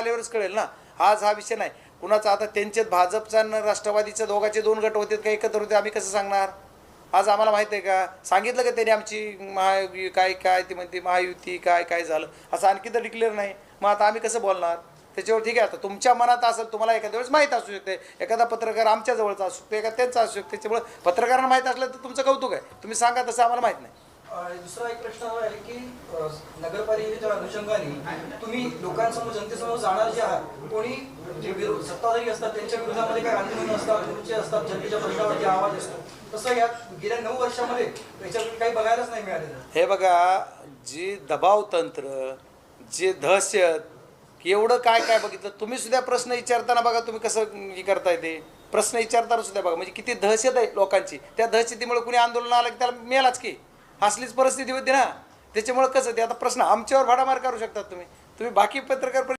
आल्यावरच कळेल ना. आज हा विषय नाही. कुणाचा आता त्यांच्यात भाजपचा आणि राष्ट्रवादीच्या दोघांचे दोन गट होते का एकत्र होते आम्ही कसं सांगणार? आज आम्हाला माहिती आहे का? सांगितलं का त्यांनी आमची महा काय काय ती म्हणते महायुती काय काय झालं? असं आणखी तर डिक्लेअर नाही. मग आता आम्ही कसं बोलणार? त्याच्यावर ठीक आहे आता तुमच्या मनात असेल तुम्हाला एखाद्या वेळेस माहीत असू शकते. एखादा पत्रकार आमच्या जवळचा असू शकतो एखादा त्यांचा असू शकतो. त्याच्यामुळे पत्रकारांना माहीत असलं तर तुमचं कौतुक आहे. तुम्ही सांगा तसं आम्हाला माहीत नाही. दुसरा एक प्रश्न आहे की नगरपालिकेच्या अनुषंगाने तुम्ही लोकांसमोर जनतेसमोर जाणार जे आहात कोणी जे विरोध सत्ताधारी असतात त्यांच्या विरोधामध्ये काही आंदोलन असतात तुमचे असतात जनतेच्या प्रश्नावरती आवाज असतो. तसं यात गेल्या नऊ वर्षामध्ये याच्याकडे काही बघायलाच नाही मिळालेलं. हे बघा जे दबाव तंत्र जे दहशत एवढं काय काय बघितलं तुम्ही सुद्धा प्रश्न विचारताना बघा तुम्ही कसं हे करताय ते. प्रश्न विचारताना सुद्धा बघा म्हणजे किती दहशत आहे लोकांची. त्या दहशतीमुळे कुणी आंदोलन आलं की त्याला मिळालाच की. असलीच परिस्थिती होती ना. त्याच्यामुळे कसं ते आता प्रश्न आमच्यावर भाडामार करू शकतात तुम्ही. तुम्ही बाकी पत्रकार